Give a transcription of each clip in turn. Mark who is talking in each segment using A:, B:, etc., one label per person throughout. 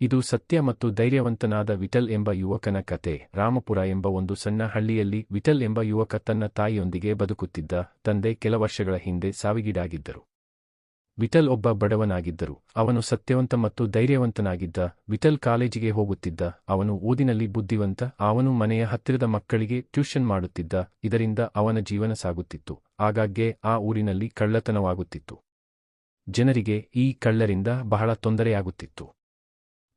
A: ಇದು ಸತ್ಯ ಮತ್ತು ಧೈರ್ಯವಂತನಾದ ವಿಠಲ್ ಎಂಬ ಯುವಕನ ಕತೆ. ರಾಮಪುರ ಎಂಬ ಒಂದು ಸಣ್ಣ ಹಳ್ಳಿಯಲ್ಲಿ ವಿಠಲ್ ಎಂಬ ಯುವಕ ತನ್ನ ತಾಯಿಯೊಂದಿಗೆ ಬದುಕುತ್ತಿದ್ದ ತಂದೆ ಕೆಲ ವರ್ಷಗಳ ಹಿಂದೆ ಸಾವಿಗೀಡಾಗಿದ್ದರು. ವಿಠಲ್ ಒಬ್ಬ ಬಡವನಾಗಿದ್ದರು. ಅವನು ಸತ್ಯವಂತ ಮತ್ತು ಧೈರ್ಯವಂತನಾಗಿದ್ದ. ವಿಠಲ್ ಕಾಲೇಜಿಗೆ ಹೋಗುತ್ತಿದ್ದ. ಅವನು ಓದಿನಲ್ಲಿ ಬುದ್ಧಿವಂತ. ಅವನು ಮನೆಯ ಹತ್ತಿರದ ಮಕ್ಕಳಿಗೆ ಟ್ಯೂಷನ್ ಮಾಡುತ್ತಿದ್ದ. ಇದರಿಂದ ಅವನ ಜೀವನ ಸಾಗುತ್ತಿತ್ತು. ಆಗಾಗ್ಗೆ ಆ ಊರಿನಲ್ಲಿ ಕಳ್ಳತನವಾಗುತ್ತಿತ್ತು. ಜನರಿಗೆ ಈ ಕಳ್ಳರಿಂದ ಬಹಳ ತೊಂದರೆಯಾಗುತ್ತಿತ್ತು.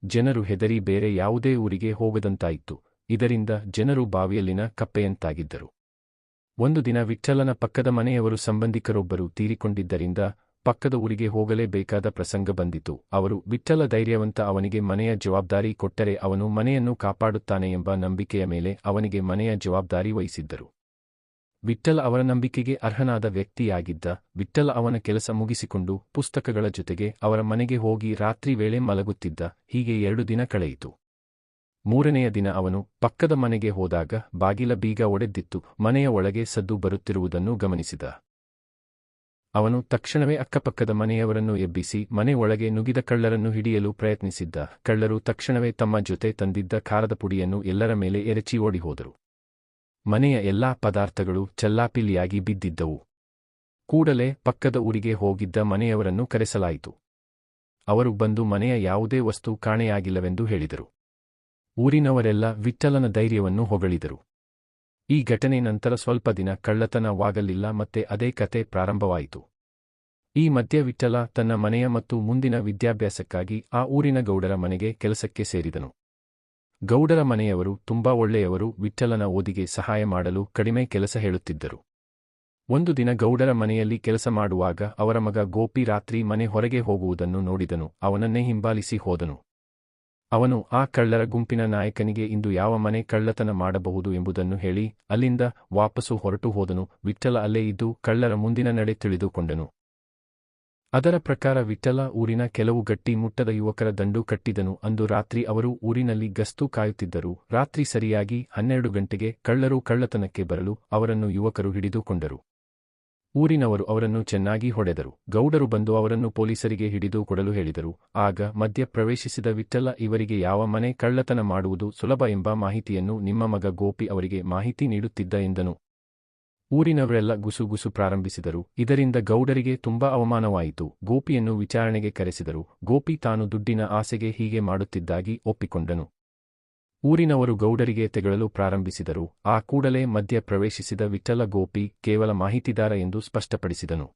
A: ಜನರು ಹೆದರಿ ಬೇರೆ ಯಾವುದೇ ಊರಿಗೆ ಹೋಗದಂತಾಯಿತು. ಇದರಿಂದ ಜನರು ಬಾವಿಯಲ್ಲಿನ ಕಪ್ಪೆಯಂತಾಗಿದ್ದರು. ಒಂದು ದಿನ ವಿಠ್ಠಲನ ಪಕ್ಕದ ಮನೆಯವರು ಸಂಬಂಧಿಕರೊಬ್ಬರು ತೀರಿಕೊಂಡಿದ್ದರಿಂದ ಪಕ್ಕದ ಊರಿಗೆ ಹೋಗಲೇಬೇಕಾದ ಪ್ರಸಂಗ ಬಂದಿತು. ಅವರು ವಿಠ್ಠಲ ಧೈರ್ಯವಂತ ಅವನಿಗೆ ಮನೆಯ ಜವಾಬ್ದಾರಿ ಕೊಟ್ಟರೆ ಅವನು ಮನೆಯನ್ನು ಕಾಪಾಡುತ್ತಾನೆ ಎಂಬ ನಂಬಿಕೆಯ ಮೇಲೆ ಅವನಿಗೆ ಮನೆಯ ಜವಾಬ್ದಾರಿ ವಹಿಸಿದ್ದರು. ವಿಠ್ಠಲ ಅವರ ನಂಬಿಕೆಗೆ ಅರ್ಹನಾದ ವ್ಯಕ್ತಿಯಾಗಿದ್ದ ವಿಠ್ಠಲ ಅವನ ಕೆಲಸ ಮುಗಿಸಿಕೊಂಡು ಪುಸ್ತಕಗಳ ಜೊತೆಗೆ ಅವರ ಮನೆಗೆ ಹೋಗಿ ರಾತ್ರಿ ವೇಳೆ ಮಲಗುತ್ತಿದ್ದ ಹೀಗೆ ಎರಡು ದಿನ ಕಳೆಯಿತು. ಮೂರನೆಯ ದಿನ ಅವನು ಪಕ್ಕದ ಮನೆಗೆ ಹೋದಾಗ ಬಾಗಿಲ ಬೀಗ ಒಡೆದಿತ್ತು, ಮನೆಯ ಒಳಗೆ ಸದ್ದು ಬರುತ್ತಿರುವುದನ್ನು ಗಮನಿಸಿದ. ಅವನು ತಕ್ಷಣವೇ ಅಕ್ಕಪಕ್ಕದ ಮನೆಯವರನ್ನು ಎಬ್ಬಿಸಿ ಮನೆ ಒಳಗೆ ನುಗಿದ ಕಳ್ಳರನ್ನು ಹಿಡಿಯಲು ಪ್ರಯತ್ನಿಸಿದ್ದ. ಕಳ್ಳರು ತಕ್ಷಣವೇ ತಮ್ಮ ಜೊತೆ ತಂದಿದ್ದ ಖಾರದ ಪುಡಿಯನ್ನು ಎಲ್ಲರ ಮೇಲೆ ಎರಚಿ ಓಡಿಹೋದರು. ಮನೆಯ ಎಲ್ಲಾ ಪದಾರ್ಥಗಳು ಚೆಲ್ಲಾಪಿಲ್ಲಿಯಾಗಿ ಬಿದ್ದಿದ್ದವು. ಕೂಡಲೇ ಪಕ್ಕದ ಊರಿಗೆ ಹೋಗಿದ್ದ ಮನೆಯವರನ್ನು ಕರೆಸಲಾಯಿತು. ಅವರು ಬಂದು ಮನೆಯ ಯಾವುದೇ ವಸ್ತು ಕಾಣೆಯಾಗಿಲ್ಲವೆಂದು ಹೇಳಿದರು. ಊರಿನವರೆಲ್ಲ ವಿಠಲನ ಧೈರ್ಯವನ್ನು ಹೊಗಳಿದರು. ಈ ಘಟನೆ ನಂತರ ಸ್ವಲ್ಪ ದಿನ ಕಳ್ಳತನವಾಗಲಿಲ್ಲ ಮತ್ತೆ ಅದೇ ಕತೆ ಪ್ರಾರಂಭವಾಯಿತು. ಈ ಮಧ್ಯ ವಿಠಲ ತನ್ನ ಮನೆಯ ಮತ್ತು ಮುಂದಿನ ವಿದ್ಯಾಭ್ಯಾಸಕ್ಕಾಗಿ ಆ ಊರಿನ ಗೌಡರ ಮನೆಗೆ ಕೆಲಸಕ್ಕೆ ಸೇರಿದನು. ಗೌಡರ ಮನೆಯವರು, ತುಂಬಾ ಒಳ್ಳೆಯವರು, ವಿಠ್ಠಲನ ಓದಿಗೆ ಸಹಾಯ ಮಾಡಲು ಕಡಿಮೆ ಕೆಲಸ ಹೇಳುತ್ತಿದ್ದರು. ಒಂದು ದಿನ ಗೌಡರ ಮನೆಯಲ್ಲಿ ಕೆಲಸ ಮಾಡುವಾಗ ಅವರ ಮಗ ಗೋಪಿ ರಾತ್ರಿ ಮನೆ ಹೊರಗೆ ಹೋಗುವುದನ್ನು ನೋಡಿದನು, ಅವನನ್ನೇ ಹಿಂಬಾಲಿಸಿ ಹೋದನು. ಅವನು, ಆ ಕಳ್ಳರ ಗುಂಪಿನ ನಾಯಕನಿಗೆ ಇಂದು ಯಾವ ಮನೆ ಕಳ್ಳತನ ಮಾಡಬಹುದು ಎಂಬುದನ್ನು ಹೇಳಿ, ಅಲ್ಲಿಂದ ವಾಪಸು ಹೊರಟು ಹೋದನು, ವಿಠ್ಠಲ ಅಲ್ಲೇ ಇದ್ದು ಕಳ್ಳರ ಮುಂದಿನ ನಡೆ ತಿಳಿದುಕೊಂಡನು. ಅದರ ಪ್ರಕಾರ ವಿಠಲ ಊರಿನ ಕೆಲವು ಗಟ್ಟಿ ಮುಟ್ಟದ ಯುವಕರ ದಂಡು ಕಟ್ಟಿದನು. ಅಂದು ರಾತ್ರಿ ಅವರು ಊರಿನಲ್ಲಿ ಗಸ್ತು ಕಾಯುತ್ತಿದ್ದರು. ರಾತ್ರಿ ಸರಿಯಾಗಿ ಹನ್ನೆರಡು ಗಂಟೆಗೆ ಕಳ್ಳರು ಕಳ್ಳತನಕ್ಕೆ ಬರಲು ಅವರನ್ನು ಯುವಕರು ಹಿಡಿದುಕೊಂಡರು ಊರಿನವರು ಅವರನ್ನು ಚೆನ್ನಾಗಿ ಹೊಡೆದರು. ಗೌಡರು ಬಂದು ಅವರನ್ನು ಪೊಲೀಸರಿಗೆ ಹಿಡಿದು ಕೊಡಲು ಹೇಳಿದರು. ಆಗ ಮಧ್ಯ ಪ್ರವೇಶಿಸಿದ ವಿಠಲ, ಇವರಿಗೆ ಯಾವ ಮನೆ ಕಳ್ಳತನ ಮಾಡುವುದು ಸುಲಭ ಎಂಬ ಮಾಹಿತಿಯನ್ನು ನಿಮ್ಮ ಮಗ ಗೋಪಿ ಅವರಿಗೆ ಮಾಹಿತಿ ನೀಡುತ್ತಿದ್ದ ಎಂದನು. ಊರಿನವರೆಲ್ಲ ಗುಸುಗುಸು ಪ್ರಾರಂಭಿಸಿದರು. ಇದರಿಂದ ಗೌಡರಿಗೆ ತುಂಬಾ ಅವಮಾನವಾಯಿತು. ಗೋಪಿಯನ್ನು ವಿಚಾರಣೆಗೆ ಕರೆಸಿದರು. ಗೋಪಿ ತಾನು ದುಡ್ಡಿನ ಆಸೆಗೆ ಹೀಗೆ ಮಾಡುತ್ತಿದ್ದಾಗಿ ಒಪ್ಪಿಕೊಂಡನು. ಊರಿನವರು ಗೌಡರಿಗೆ ತೆಗಳಲು ಪ್ರಾರಂಭಿಸಿದರು. ಆ ಕೂಡಲೇ ಮಧ್ಯ ಪ್ರವೇಶಿಸಿದ ವಿಠ್ಠಲ ಗೋಪಿ ಕೇವಲ ಮಾಹಿತಿದಾರ ಎಂದು ಸ್ಪಷ್ಟಪಡಿಸಿದನು.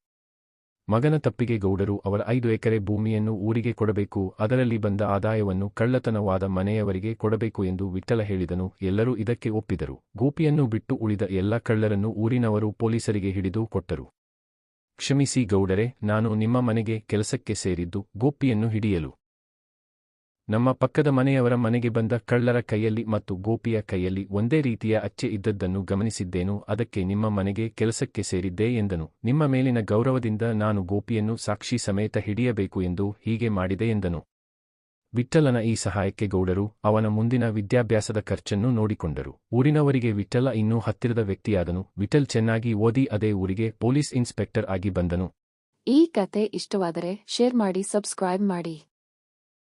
A: ಮಗನ ತಪ್ಪಿಗೆ ಗೌಡರು ಅವರ ಐದು ಎಕರೆ ಭೂಮಿಯನ್ನು ಊರಿಗೆ ಕೊಡಬೇಕು, ಅದರಲ್ಲಿ ಬಂದ ಆದಾಯವನ್ನು ಕಳ್ಳತನವಾದ ಮನೆಯವರಿಗೆ ಕೊಡಬೇಕು ಎಂದು ವಿಠಲ ಹೇಳಿದನು. ಎಲ್ಲರೂ ಇದಕ್ಕೆ ಒಪ್ಪಿದರು. ಗೋಪಿಯನ್ನು ಬಿಟ್ಟು ಉಳಿದ ಎಲ್ಲ ಕಳ್ಳರನ್ನು ಊರಿನವರು ಪೊಲೀಸರಿಗೆ ಹಿಡಿದು ಕೊಟ್ಟರು. ಕ್ಷಮಿಸಿ ಗೌಡರೆ, ನಾನು ನಿಮ್ಮ ಮನೆಗೆ ಕೆಲಸಕ್ಕೆ ಸೇರಿದ್ದು ಗೋಪಿಯನ್ನು ಹಿಡಿಯಲು. ನಮ್ಮ ಪಕ್ಕದ ಮನೆಯವರ ಮನೆಗೆ ಬಂದ ಕಳ್ಳರ ಕೈಯಲ್ಲಿ ಮತ್ತು ಗೋಪಿಯ ಕೈಯಲ್ಲಿ ಒಂದೇ ರೀತಿಯ ಅಚ್ಚೆ ಇದ್ದದ್ದನ್ನು ಗಮನಿಸಿದ್ದೇನು, ಅದಕ್ಕೆ ನಿಮ್ಮ ಮನೆಗೆ ಕೆಲಸಕ್ಕೆ ಸೇರಿದ್ದೆ ಎಂದನು. ನಿಮ್ಮ ಮೇಲಿನ ಗೌರವದಿಂದ ನಾನು ಗೋಪಿಯನ್ನು ಸಾಕ್ಷಿ ಸಮೇತ ಹಿಡಿಯಬೇಕು ಎಂದು ಹೀಗೆ ಮಾಡಿದೆ ಎಂದನು. ವಿಠ್ಠಲನ ಈ ಸಹಾಯಕ್ಕೆ ಗೌಡರು ಅವನ ಮುಂದಿನ ವಿದ್ಯಾಭ್ಯಾಸದ ಖರ್ಚನ್ನು ನೋಡಿಕೊಂಡರು. ಊರಿನವರಿಗೆ ವಿಠ್ಠಲ ಇನ್ನೂ ಹತ್ತಿರದ ವ್ಯಕ್ತಿಯಾದನು. ವಿಠಲ್ ಚೆನ್ನಾಗಿ ಓದಿ ಅದೇ ಊರಿಗೆ ಪೊಲೀಸ್ ಇನ್ಸ್ಪೆಕ್ಟರ್ ಆಗಿ ಬಂದನು.
B: ಈ ಕತೆ ಇಷ್ಟವಾದರೆ ಶೇರ್ ಮಾಡಿ, ಸಬ್ಸ್ಕ್ರೈಬ್ ಮಾಡಿ.